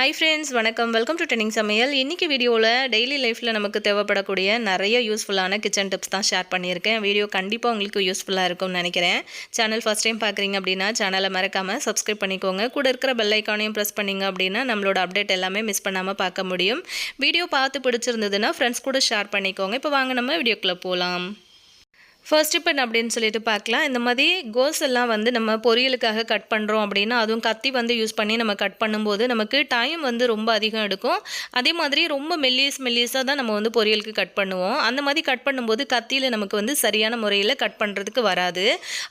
Hi friends வணக்கம். Welcome to training சமையல். இன்றைக்கி வீடியோவில் டெய்லி லைஃப்பில் நமக்கு தேவைப்படக்கூடிய நிறைய யூஸ்ஃபுல்லான கிச்சன் டிப்ஸ் தான் ஷேர் பண்ணியிருக்கேன். வீடியோ கண்டிப்பாக உங்களுக்கு யூஸ்ஃபுல்லாக இருக்கும்னு நினைக்கிறேன். சேனல் ஃபஸ்ட் டைம் பார்க்குறீங்க அப்படின்னா சேனலை மறக்காமல் சப்ஸ்கிரைப் பண்ணிக்கோங்க. கூட இருக்கிற பெல் ஐக்கானையும் ப்ரெஸ் பண்ணிங்க அப்படின்னா நம்மளோட அப்டேட் எல்லாமே மிஸ் பண்ணாமல் பார்க்க முடியும். வீடியோ பார்த்து பிடிச்சிருந்ததுன்னா ஃப்ரெண்ட்ஸ் கூட ஷேர் பண்ணிக்கோங்க. இப்போ வாங்க நம்ம வீடியோக்குள்ளே போகலாம் ஃபர்ஸ்ட் பென் அப்படின்னு சொல்லிட்டு பார்க்கலாம். இந்த மாதிரி கோஸ் எல்லாம் வந்து நம்ம பொரியலுக்காக கட் பண்ணுறோம் அப்படின்னா அதுவும் கத்தி வந்து யூஸ் பண்ணி நம்ம கட் பண்ணும்போது நமக்கு டைம் வந்து ரொம்ப அதிகம் எடுக்கும். அதே மாதிரி ரொம்ப மெல்லிஸ் மெல்லிஸாக தான் நம்ம வந்து பொரியலுக்கு கட் பண்ணுவோம். அந்த மாதிரி கட் பண்ணும்போது கத்தியில் நமக்கு வந்து சரியான முறையில் கட் பண்ணுறதுக்கு வராது.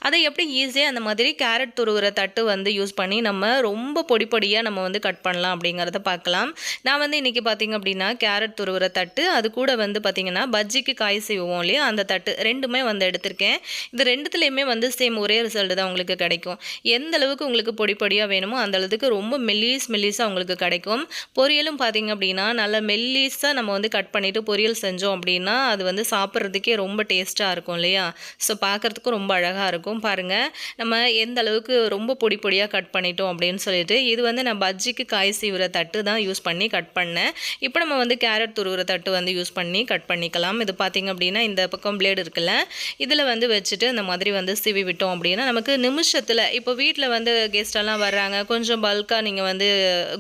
அதை எப்படி ஈஸியாக அந்த மாதிரி கேரட் துருவுற தட்டு வந்து யூஸ் பண்ணி நம்ம ரொம்ப பொடி பொடியாக நம்ம வந்து கட் பண்ணலாம் அப்படிங்கிறத பார்க்கலாம். நான் வந்து இன்றைக்கி பார்த்திங்க அப்படின்னா கேரட் துருவுற தட்டு அது கூட வந்து பார்த்திங்கன்னா பஜ்ஜிக்கு காய் செய்வோம் இல்லையா? அந்த தட்டு ரெண்டுமே வந்து எடுத்திருக்கேன். இது ரெண்டுத்துலேயுமே வந்து சேம் ஒரே ரிசல்ட் தான் உங்களுக்கு கிடைக்கும். எந்த அளவுக்கு உங்களுக்கு பொடி பொடியாக வேணுமோ அந்த அளவுக்கு ரொம்ப மெல்லிஸ் மெல்லிஸாக உங்களுக்கு கிடைக்கும். பொரியலும் பார்த்தீங்க அப்படின்னா நல்லா மெல்லிஸாக நம்ம வந்து கட் பண்ணிவிட்டு பொரியல் செஞ்சோம் அப்படின்னா அது வந்து சாப்பிட்றதுக்கே ரொம்ப டேஸ்ட்டாக இருக்கும் இல்லையா? ஸோ பார்க்குறதுக்கும் ரொம்ப அழகாக இருக்கும். பாருங்கள் நம்ம எந்த அளவுக்கு ரொம்ப பொடி பொடியாக கட் பண்ணிட்டோம் அப்படின்னு சொல்லிட்டு இது வந்து நான் பஜ்ஜிக்கு காய் சீவுற தட்டு தான் யூஸ் பண்ணி கட் பண்ணேன். இப்போ நம்ம வந்து கேரட் துருவுற தட்டு வந்து யூஸ் பண்ணி கட் பண்ணிக்கலாம். இது பார்த்திங்க அப்படின்னா இந்த பக்கம் பிளேடு இருக்குல்ல இதில் வந்து வச்சுட்டு இந்த மாதிரி வந்து சிவி விட்டோம் அப்படின்னா நமக்கு நிமிஷத்தில் இப்போ வீட்டில் வந்து கெஸ்டெல்லாம் வர்றாங்க கொஞ்சம் பல்காக நீங்கள் வந்து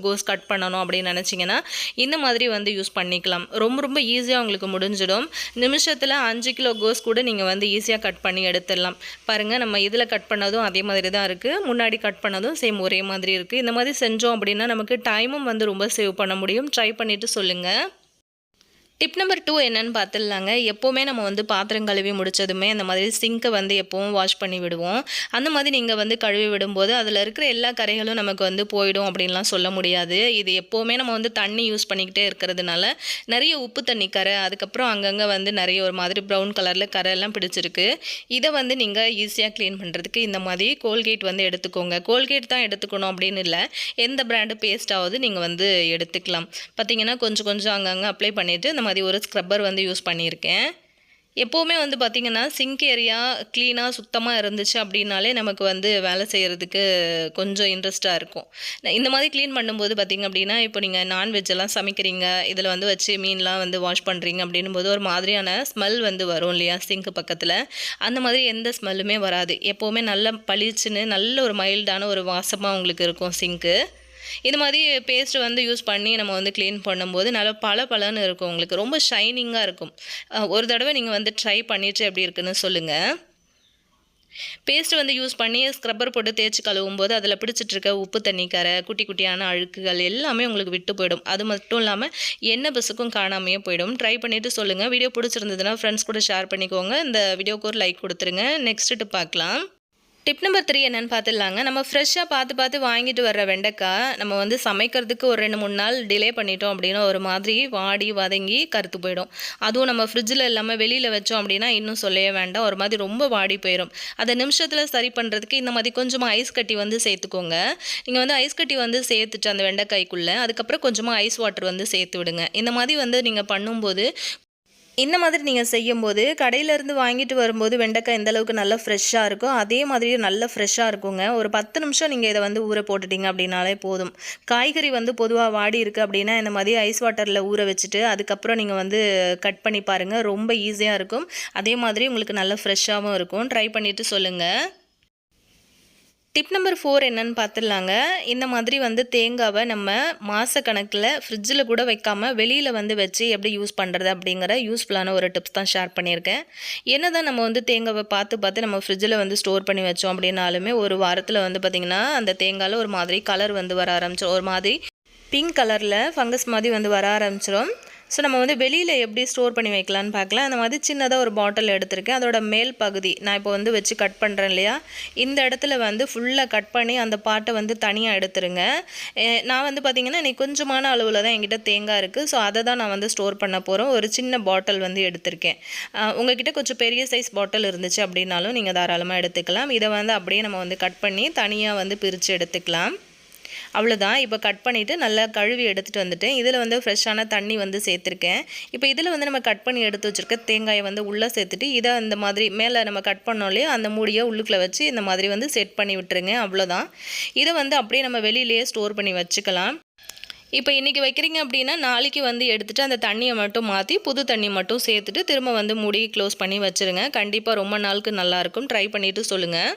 கோஸ் கட் பண்ணணும் அப்படின்னு நினச்சிங்கன்னா இந்த மாதிரி வந்து யூஸ் பண்ணிக்கலாம். ரொம்ப ரொம்ப ஈஸியாக உங்களுக்கு முடிஞ்சிடும். நிமிஷத்தில் அஞ்சு கிலோ கோஸ் கூட நீங்கள் வந்து ஈஸியாக கட் பண்ணி எடுத்துடலாம். பாருங்கள் நம்ம இதில் கட் பண்ணதும் அதே மாதிரி தான் இருக்குது முன்னாடி கட் பண்ணதும் சேம் ஒரே மாதிரி இருக்குது இந்த மாதிரி செஞ்சோம் அப்படின்னா நமக்கு டைமும் வந்து ரொம்ப சேவ் பண்ண முடியும். ட்ரை பண்ணிவிட்டு சொல்லுங்கள் டிப் நம்பர் டூ என்னென்னு பார்த்துடலாங்க எப்போவுமே நம்ம வந்து பாத்திரம் கழுவி முடிச்சதுமே அந்த மாதிரி சிங்க்கை வந்து எப்போவும் வாஷ் பண்ணி விடுவோம். அந்த மாதிரி நீங்கள் வந்து கழுவி விடும்போது அதில் இருக்கிற எல்லா கரைகளும் நமக்கு வந்து போயிடும் அப்படின்லாம் சொல்ல முடியாது. இது எப்போவுமே நம்ம வந்து தண்ணி யூஸ் பண்ணிக்கிட்டே இருக்கிறதுனால நிறைய உப்பு தண்ணி கரை அதுக்கப்புறம் அங்கங்கே வந்து நிறைய ஒரு மாதிரி ப்ரௌன் கலரில் கரை எல்லாம் பிடிச்சிருக்கு. இதை வந்து நீங்கள் ஈஸியாக க்ளீன் பண்ணுறதுக்கு இந்த மாதிரி கோல்கேட் வந்து எடுத்துக்கோங்க. கோல்கேட் தான் எடுத்துக்கணும் அப்படின்னு இல்லை. எந்த பிராண்டு பேஸ்ட்டாவது நீங்கள் வந்து எடுத்துக்கலாம். பார்த்தீங்கன்னா கொஞ்சம் கொஞ்சம் அங்கங்கே அப்ளை பண்ணிவிட்டு நம்ம மாதிரி ஒரு ஸ்க்ரப்பர் வந்து யூஸ் பண்ணியிருக்கேன். எப்போவுமே வந்து பார்த்திங்கன்னா சிங்க் ஏரியா க்ளீனாக சுத்தமாக இருந்துச்சு அப்படின்னாலே நமக்கு வந்து வேலை செய்கிறதுக்கு கொஞ்சம் இன்ட்ரெஸ்ட்டாக இருக்கும். இந்த மாதிரி க்ளீன் பண்ணும்போது பார்த்திங்க அப்படின்னா இப்போ நீங்கள் நான்வெஜ் எல்லாம் சமைக்கிறீங்க இதில் வந்து வச்சு மீன்லாம் வந்து வாஷ் பண்ணுறீங்க அப்படின்னும் போது ஒரு மாதிரியான ஸ்மெல் வந்து வரும் இல்லையா சிங்க் பக்கத்தில். அந்த மாதிரி எந்த ஸ்மெல்லுமே வராது. எப்போவுமே நல்ல பளிச்சுன்னு நல்ல ஒரு மைல்டான ஒரு வாசமாக உங்களுக்கு இருக்கும் சிங்க்கு இது மாதிரி பேஸ்ட் வந்து யூஸ் பண்ணி நம்ம வந்து க்ளீன் பண்ணும்போது நல்லா பல பலன்னு இருக்கும் உங்களுக்கு. ரொம்ப ஷைனிங்காக இருக்கும். ஒரு தடவை நீங்கள் வந்து ட்ரை பண்ணிவிட்டு எப்படி இருக்குன்னு சொல்லுங்கள் பேஸ்ட் வந்து யூஸ் பண்ணி ஸ்க்ரப்பர் போட்டு தேய்ச்சி கழுவும் போது அதில் பிடிச்சிட்டு இருக்க உப்பு தண்ணி கரை குட்டி குட்டியான அழுக்குகள் எல்லாமே உங்களுக்கு விட்டு போயிடும். அது மட்டும் இல்லாமல் என்ன பஸ்ஸுக்கும் காணாமையே போயிடும். ட்ரை பண்ணிவிட்டு சொல்லுங்கள் வீடியோ பிடிச்சிருந்ததுன்னா ஃப்ரெண்ட்ஸ் கூட ஷேர் பண்ணிக்கோங்க. இந்த வீடியோக்கு ஒரு லைக் கொடுத்துருங்க. நெக்ஸ்ட்டு பார்க்கலாம். டிப் நம்பர் த்ரீ என்னென்னு பார்த்துடலாங்க. நம்ம ஃப்ரெஷ்ஷாக பார்த்து பார்த்து வாங்கிட்டு வர்ற வெண்டைக்காய் நம்ம வந்து சமைக்கிறதுக்கு ஒரு ரெண்டு மூணு நாள் டிலே பண்ணிட்டோம் அப்படின்னா ஒரு மாதிரி வாடி வதங்கி கருத்து போயிடும். அதுவும் நம்ம ஃப்ரிட்ஜில் இல்லாமல் வெளியில் வச்சோம் அப்படின்னா இன்னும் சொல்லவே வேண்டாம். ஒரு மாதிரி ரொம்ப வாடி போயிடும் அதை நிமிஷத்தில் சரி பண்ணுறதுக்கு இந்த மாதிரி கொஞ்சமாக ஐஸ் கட்டி வந்து சேர்த்துக்கோங்க. நீங்கள் வந்து ஐஸ் கட்டி வந்து சேர்த்துட்டு அந்த வெண்டைக்காய்க்குள்ளே அதுக்கப்புறம் கொஞ்சமாக ஐஸ் வாட்டர் வந்து சேர்த்து விடுங்க. இந்த மாதிரி வந்து நீங்கள் பண்ணும்போது இந்த மாதிரி நீங்கள் செய்யும்போது கடையிலேருந்து வாங்கிட்டு வரும்போது வெண்டைக்காய் எந்தளவுக்கு நல்லா ஃப்ரெஷ்ஷாக இருக்கோ அதே மாதிரி நல்லா ஃப்ரெஷ்ஷாக இருக்குங்க. ஒரு பத்து நிமிஷம் நீங்கள் இதை வந்து ஊற போட்டுட்டீங்க அப்படின்னாலே போதும். காய்கறி வந்து பொதுவாக வாடி இருக்குது அப்படின்னா இந்த மாதிரி ஐஸ் வாட்டரில் ஊற வச்சுட்டு அதுக்கப்புறம் நீங்கள் வந்து கட் பண்ணி பாருங்கள் ரொம்ப ஈஸியாக இருக்கும். அதே மாதிரி உங்களுக்கு நல்லா ஃப்ரெஷ்ஷாகவும் இருக்கும். ட்ரை பண்ணிவிட்டு சொல்லுங்கள் டிப் நம்பர் ஃபோர் என்னன்னு பார்த்துடலாங்க இந்த மாதிரி வந்து தேங்காவை நம்ம மாத கணக்கில் ஃப்ரிட்ஜில் கூட வைக்காமல் வெளியில் வந்து வச்சு எப்படி யூஸ் பண்ணுறது அப்படிங்கிற யூஸ்ஃபுல்லான ஒரு டிப்ஸ் தான் ஷேர் பண்ணியிருக்கேன். என்ன தான் நம்ம வந்து தேங்காவை பார்த்து பார்த்து நம்ம ஃப்ரிட்ஜில் வந்து ஸ்டோர் பண்ணி வச்சோம் அப்படின்னாலுமே ஒரு வாரத்தில் வந்து பார்த்திங்கன்னா அந்த தேங்காயில் ஒரு மாதிரி கலர் வந்து வர ஆரம்பிச்சிடும் ஒரு மாதிரி பிங்க் கலரில் ஃபங்கஸ் மாதிரி வந்து வர ஆரம்பிச்சிடும் ஸோ நம்ம வந்து வெளியில் எப்படி ஸ்டோர் பண்ணி வைக்கலான்னு பார்க்கலாம். அந்த மாதிரி சின்னதாக ஒரு பாட்டில் எடுத்திருக்கேன். அதோட மேல் பகுதி நான் இப்போ வந்து வச்சு கட் பண்ணுறேன் இல்லையா? இந்த இடத்துல வந்து ஃபுல்லாக கட் பண்ணி அந்த பாட்டை வந்து தனியாக எடுத்துருங்க. நான் வந்து பார்த்திங்கன்னா இன்றைக்கி கொஞ்சமான அளவில் தான் என்கிட்ட தேங்காய் இருக்குது ஸோ அதை தான் நான் வந்து ஸ்டோர் பண்ண போகிறோம் ஒரு சின்ன பாட்டில் வந்து எடுத்திருக்கேன். உங்ககிட்ட கொஞ்சம் பெரிய சைஸ் பாட்டில் இருந்துச்சு அப்படின்னாலும் நீங்கள் தாராளமாக எடுத்துக்கலாம். இதை வந்து அப்படியே நம்ம வந்து கட் பண்ணி தனியாக வந்து பிரித்து எடுத்துக்கலாம். அவ்வளோதான் இப்போ கட் பண்ணிவிட்டு நல்லா கழுவி எடுத்துகிட்டு வந்துட்டேன். இதில் வந்து ஃப்ரெஷ்ஷான தண்ணி வந்து சேர்த்துருக்கேன். இப்போ இதில் வந்து நம்ம கட் பண்ணி எடுத்து வச்சுருக்க தேங்காயை வந்து உள்ளே சேர்த்துட்டு இதை அந்த மாதிரி மேலே நம்ம கட் பண்ணோம் அந்த மூடியை உள்ளுக்குள்ளே வச்சு இந்த மாதிரி வந்து செட் பண்ணி விட்டுருங்க. அவ்வளோதான் இதை வந்து அப்படியே நம்ம வெளியிலேயே ஸ்டோர் பண்ணி வச்சுக்கலாம். இப்போ இன்றைக்கி வைக்கிறீங்க அப்படின்னா நாளைக்கு வந்து எடுத்துகிட்டு அந்த தண்ணியை மட்டும் மாற்றி புது தண்ணி மட்டும் சேர்த்துட்டு திரும்ப வந்து மூடி க்ளோஸ் பண்ணி வச்சுருங்க. கண்டிப்பாக ரொம்ப நாளுக்கு நல்லாயிருக்கும் ட்ரை பண்ணிவிட்டு சொல்லுங்கள்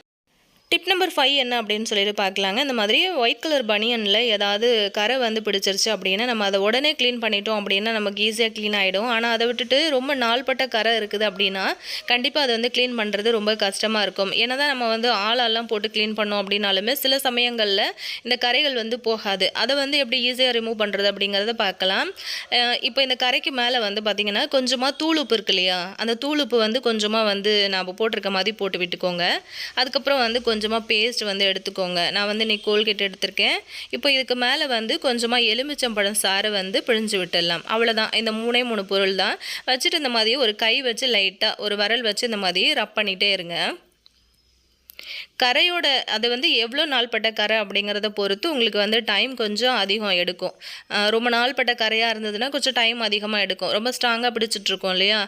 டிப் நம்பர் ஃபைவ் என்ன அப்படின்னு சொல்லிட்டு பார்க்கலாங்க. இந்த மாதிரி ஒயிட் கலர் பனியனில் ஏதாவது கரை வந்து பிடிச்சிருச்சு அப்படின்னா நம்ம அதை உடனே க்ளீன் பண்ணிட்டோம் அப்படின்னா நமக்கு ஈஸியாக க்ளீன் ஆகிடும் ஆனால் அதை விட்டுட்டு ரொம்ப நாள்பட்ட கரை இருக்குது அப்படின்னா கண்டிப்பாக அதை வந்து க்ளீன் பண்ணுறது ரொம்ப கஷ்டமாக இருக்கும். ஏன்னா தான் நம்ம வந்து ஆளெல்லாம் போட்டு க்ளீன் பண்ணோம் அப்படின்னாலுமே சில சமயங்களில் இந்த கரைகள் வந்து போகாது. அதை வந்து எப்படி ஈஸியாக ரிமூவ் பண்ணுறது அப்படிங்கிறத பார்க்கலாம். இப்போ இந்த கரைக்கு மேலே வந்து பார்த்திங்கன்னா கொஞ்சமாக தூளுப்பு இருக்கு இல்லையா? அந்த தூளுப்பு வந்து கொஞ்சமாக வந்து நாம் போட்டிருக்க மாதிரி போட்டு விட்டுக்கோங்க. அதுக்கப்புறம் வந்து கொஞ்சம் கொஞ்சமாக பேஸ்ட் வந்து எடுத்துக்கோங்க. நான் வந்து இன்றைக்கி கோல்கேட் எடுத்திருக்கேன். இப்போ இதுக்கு மேலே வந்து கொஞ்சமாக எலுமிச்சம்பழம் சாரை வந்து பிழிஞ்சு விட்டுடலாம். அவ்வளோதான் இந்த மூணே மூணு பொருள் தான். வச்சுட்டு இந்த மாதிரி ஒரு கை வச்சு லைட்டாக ஒரு வரல் வச்சு இந்த மாதிரி ரப் பண்ணிகிட்டே இருங்க. கரையோட அது வந்து எவ்வளோ நாள்பட்ட கரை அப்படிங்கிறத பொறுத்து உங்களுக்கு வந்து டைம் கொஞ்சம் அதிகம் எடுக்கும். ரொம்ப நாள்பட்ட கரையாக இருந்ததுன்னா கொஞ்சம் டைம் அதிகமாக எடுக்கும். ரொம்ப ஸ்ட்ராங்காக பிடிச்சிட்ருக்கோம் இல்லையா?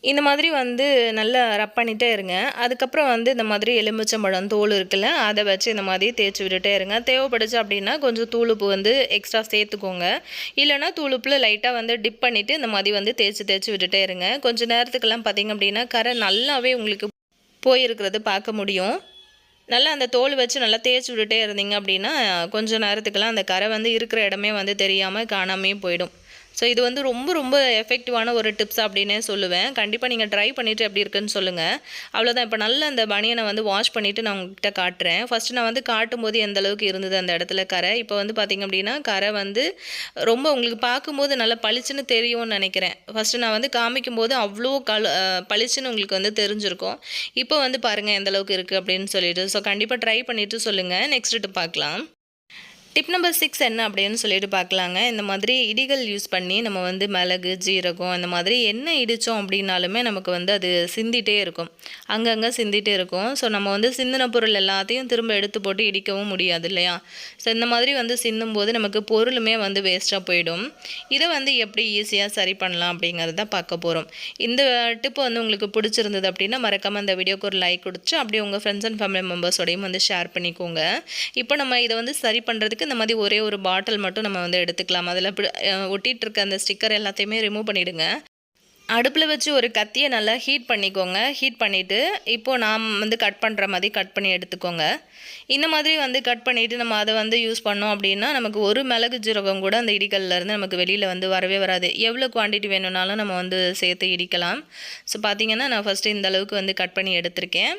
இந்த மாதிரி வந்து நல்லா ரப் பண்ணிகிட்டே இருங்க. அதுக்கப்புறம் வந்து இந்த மாதிரி எலுமிச்சம்பழம் தோல் இருக்குல்ல அதை வச்சு இந்த மாதிரி தேய்ச்சி விட்டுட்டே இருங்க. தேவைப்படுச்சு அப்படின்னா கொஞ்சம் தூளுப்பு வந்து எக்ஸ்ட்ரா சேர்த்துக்கோங்க. இல்லைனா தூளுப்பில் லைட்டாக வந்து டிப் பண்ணிவிட்டு இந்த மாதிரி வந்து தேய்ச்சி தேய்ச்சி விட்டுட்டே இருங்க. கொஞ்சம் நேரத்துக்கெல்லாம் பார்த்தீங்க அப்படின்னா கரை நல்லாவே உங்களுக்கு போயிருக்கிறது பார்க்க முடியும். நல்லா அந்த தோல் வச்சு நல்லா தேய்ச்சி விட்டுட்டே இருந்தீங்க அப்படின்னா கொஞ்சம் நேரத்துக்கெல்லாம் அந்த கரை வந்து இருக்கிற இடமே வந்து தெரியாமல் காணாமே போயிடும். ஸோ இது வந்து ரொம்ப ரொம்ப எஃபெக்டிவான ஒரு டிப்ஸ் அப்படின்னே சொல்லுவேன். கண்டிப்பாக நீங்கள் ட்ரை பண்ணிவிட்டு எப்படி இருக்குன்னு சொல்லுங்கள் அவ்வளோதான் இப்போ நல்ல அந்த பனியனை வந்து வாஷ் பண்ணிவிட்டு நான் உங்ககிட்ட காட்டுறேன். ஃபஸ்ட்டு நான் வந்து காட்டும்போது எந்த அளவுக்கு இருந்தது அந்த இடத்துல கரை. இப்போ வந்து பார்த்திங்க அப்படின்னா கரை வந்து ரொம்ப உங்களுக்கு பார்க்கும்போது நல்லா பளிச்சுன்னு தெரியும்னு நினைக்கிறேன். ஃபஸ்ட்டு நான் வந்து காமிக்கும்போது அவ்வளோ கல பளிச்சுன்னு உங்களுக்கு வந்து தெரிஞ்சிருக்கும். இப்போ வந்து பாருங்கள் எந்த அளவுக்கு இருக்குது அப்படின்னு சொல்லிட்டு. ஸோ கண்டிப்பாக ட்ரை பண்ணிவிட்டு சொல்லுங்கள் நெக்ஸ்ட்டு பார்க்கலாம். டிப் நம்பர் சிக்ஸ் என்ன அப்படின்னு சொல்லிட்டு பார்க்கலாங்க. இந்த மாதிரி இடிகள் யூஸ் பண்ணி நம்ம வந்து மிளகு ஜீரகம் இந்த மாதிரி என்ன இடித்தோம் அப்படின்னாலுமே நமக்கு வந்து அது சிந்திட்டே இருக்கும். அங்கங்கே சிந்திட்டே இருக்கும். ஸோ நம்ம வந்து சிந்தின பொருள் எல்லாத்தையும் திரும்ப எடுத்து போட்டு இடிக்கவும் முடியாது இல்லையா? ஸோ இந்த மாதிரி வந்து சிந்தும் போது நமக்கு பொருளுமே வந்து வேஸ்ட்டாக போயிடும். இதை வந்து எப்படி ஈஸியாக சரி பண்ணலாம் அப்படிங்கிறத பார்க்க போகிறோம் இந்த டிப் வந்து உங்களுக்கு பிடிச்சிருந்தது அப்படின்னா மறக்காமல் இந்த வீடியோக்கு ஒரு லைக் கொடுத்து அப்படியே உங்கள் ஃப்ரெண்ட்ஸ் அண்ட் ஃபேமிலி மெம்பர்ஸோடையும் வந்து ஷேர் பண்ணிக்கோங்க. இப்போ நம்ம இதை வந்து சரி பண்ணுறதுக்கு இந்த மாதிரி ஒரே ஒரு பாட்டில் மட்டும் நம்ம வந்து எடுத்துக்கலாம். அதில் ஒட்டிகிட்டு இருக்க அந்த ஸ்டிக்கர் எல்லாத்தையுமே ரிமூவ் பண்ணிவிடுங்க அடுப்பில் வச்சு ஒரு கத்தியை நல்லா ஹீட் பண்ணிக்கோங்க. ஹீட் பண்ணிவிட்டு இப்போது நாம் வந்து கட் பண்ணுற மாதிரி கட் பண்ணி எடுத்துக்கோங்க. இந்த மாதிரி வந்து கட் பண்ணிவிட்டு நம்ம அதை வந்து யூஸ் பண்ணோம் அப்படின்னா நமக்கு ஒரு மிளகு ஜீரகம் கூட அந்த இடிக்கல்லேருந்து நமக்கு வெளியில் வந்து வரவே வராது. எவ்வளோ குவான்டிட்டி வேணும்னாலும் நம்ம வந்து சேர்த்து இடிக்கலாம். ஸோ பார்த்திங்கன்னா நான் ஃபஸ்ட்டு இந்த அளவுக்கு வந்து கட் பண்ணி எடுத்திருக்கேன்.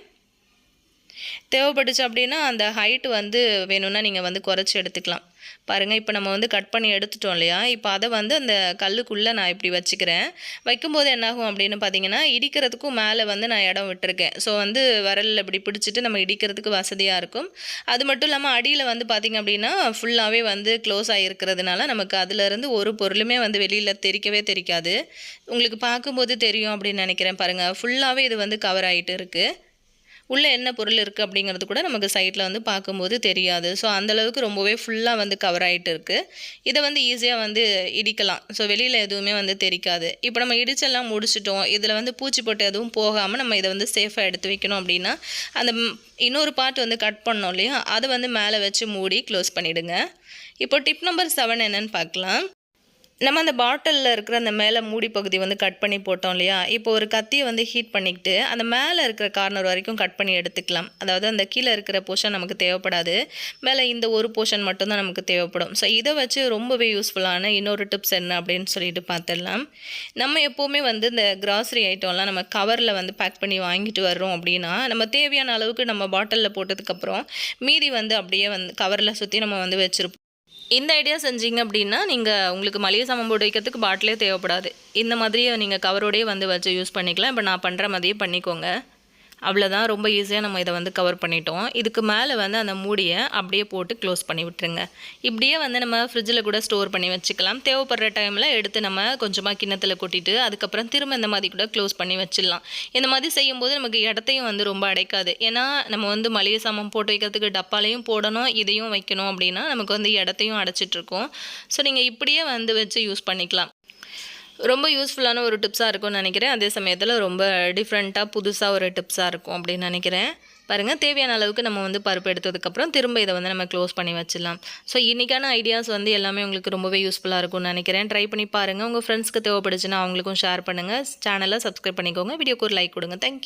தேவைப்பட்டுச்சு அப்படின்னா அந்த ஹைட்டு வந்து வேணும்னா நீங்கள் வந்து குறைச்சி எடுத்துக்கலாம். பாருங்கள் இப்போ நம்ம வந்து கட் பண்ணி எடுத்துட்டோம் இல்லையா? இப்போ அதை வந்து அந்த கல்லுக்குள்ளே நான் இப்படி வச்சுக்கிறேன். வைக்கும்போது என்னாகும் அப்படின்னு பார்த்தீங்கன்னா இடிக்கிறதுக்கும் மேலே வந்து நான் இடம் விட்டுருக்கேன். ஸோ வந்து விரலில் இப்படி பிடிச்சிட்டு நம்ம இடிக்கிறதுக்கு வசதியாக இருக்கும். அது மட்டும் இல்லாமல் அடியில் வந்து பார்த்திங்க அப்படின்னா ஃபுல்லாகவே வந்து க்ளோஸ் ஆகிருக்கிறதுனால நமக்கு அதுலேருந்து ஒரு பொருளுமே வந்து வெளியில் தெரிக்கவே தெரிக்காது. உங்களுக்கு பார்க்கும்போது தெரியும் அப்படின்னு நினைக்கிறேன் பாருங்கள் ஃபுல்லாகவே இது வந்து கவர் ஆகிட்டு இருக்குது உள்ளே என்ன பொருள் இருக்குது அப்படிங்கிறது கூட நமக்கு சைட்டில் வந்து பார்க்கும்போது தெரியாது. ஸோ அந்தளவுக்கு ரொம்பவே ஃபுல்லாக வந்து கவர் ஆகிட்டு இருக்குது இதை வந்து ஈஸியாக வந்து இடிக்கலாம். ஸோ வெளியில் எதுவுமே வந்து தெரிக்காது. இப்போ நம்ம இடிச்செல்லாம் முடிச்சிட்டோம். இதில் வந்து பூச்சி போட்டு எதுவும் போகாமல் நம்ம இதை வந்து சேஃபாக எடுத்து வைக்கணும் அப்படின்னா அந்த இன்னொரு பார்ட் வந்து கட் பண்ணோம் இல்லையா? அதை வந்து மேலே வச்சு மூடி க்ளோஸ் பண்ணிவிடுங்க இப்போ டிப் நம்பர் செவன் என்னென்னு பார்க்கலாம். நம்ம அந்த பாட்டிலில் இருக்கிற அந்த மேலே மூடி பகுதி வந்து கட் பண்ணி போட்டோம் இல்லையா? இப்போ ஒரு கத்தியை வந்து ஹீட் பண்ணிக்கிட்டு அந்த மேலே இருக்கிற கார்னர் வரைக்கும் கட் பண்ணி எடுத்துக்கலாம். அதாவது அந்த கீழே இருக்கிற போர்ஷன் நமக்கு தேவைப்படாது. மேலே இந்த ஒரு போர்ஷன் மட்டும்தான் நமக்கு தேவைப்படும். ஸோ இதை வச்சு ரொம்பவே யூஸ்ஃபுல்லான இன்னொரு டிப்ஸ் என்ன அப்படின்னு சொல்லிட்டு பார்த்துடலாம் நம்ம எப்போவுமே வந்து இந்த கிராசரி ஐட்டம்லாம் நம்ம கவரில் வந்து பேக் பண்ணி வாங்கிட்டு வர்றோம் அப்படின்னா நம்ம தேவையான அளவுக்கு நம்ம பாட்டிலில் போட்டதுக்கப்புறம் மீதி வந்து அப்படியே வந்து கவரில் சுற்றி நம்ம வந்து வச்சுருப்போம். இந்த ஐடியா செஞ்சீங்க அப்படின்னா நீங்கள் உங்களுக்கு மளிகை சாமான் போட்டு வைக்கிறதுக்கு பாட்டிலே தேவைப்படாது. இந்த மாதிரியே நீங்கள் கவரோடையே வந்து வச்சு யூஸ் பண்ணிக்கலாம். இப்போ நான் பண்ணுற மாதிரியே பண்ணிக்கோங்க. அவ்வளோதான் ரொம்ப ஈஸியாக நம்ம இதை வந்து கவர் பண்ணிட்டோம். இதுக்கு மேலே வந்து அந்த மூடியை அப்படியே போட்டு க்ளோஸ் பண்ணி விட்டுருங்க. இப்படியே வந்து நம்ம ஃப்ரிட்ஜில் கூட ஸ்டோர் பண்ணி வச்சுக்கலாம். தேவைப்படுற டைமில் எடுத்து நம்ம கொஞ்சமாக கிண்ணத்தில் கொட்டிட்டு அதுக்கப்புறம் திரும்ப இந்த மாதிரி கூட க்ளோஸ் பண்ணி வச்சிடலாம். இந்த மாதிரி செய்யும்போது நமக்கு இடத்தையும் வந்து ரொம்ப அடைக்காது. ஏன்னா நம்ம வந்து மளிகை சாமான் போட்டு வைக்கிறதுக்கு டப்பாலையும் போடணும் இதையும் வைக்கணும் அப்படின்னா நமக்கு வந்து இடத்தையும் அடைச்சிட்ருக்கோம் ஸோ நீங்கள் இப்படியே வந்து வச்சு யூஸ் பண்ணிக்கலாம். ரொம்ப யூஸ்ஃபுல்லான ஒரு டிப்ஸாக இருக்கும்னு நினைக்கிறேன். அதே சமயத்தில் ரொம்ப டிஃப்ரெண்ட்டாக புதுசாக ஒரு டிப்ஸாக இருக்கும் அப்படின்னு நினைக்கிறேன். பாருங்கள் தேவையான அளவுக்கு நம்ம வந்து பருப்பு எடுத்ததுக்கப்புறம் திரும்ப இதை வந்து நம்ம க்ளோஸ் பண்ணி வச்சிடலாம். ஸோ இன்றைக்கான ஐடியாஸ் வந்து எல்லாமே உங்களுக்கு ரொம்பவே யூஸ்ஃபுல்லாக இருக்கும்னு நினைக்கிறேன். ட்ரை பண்ணி பாருங்கள் உங்கள் ஃப்ரெண்ட்ஸ்க்கு தேவைப்படுச்சுன்னா அவங்களுக்கும் ஷேர் பண்ணுங்கள் சேனலை சப்ஸ்கிரைப் பண்ணிக்கோங்க. வீடியோக்கு ஒரு லைக் கொடுங்க. தேங்க்யூ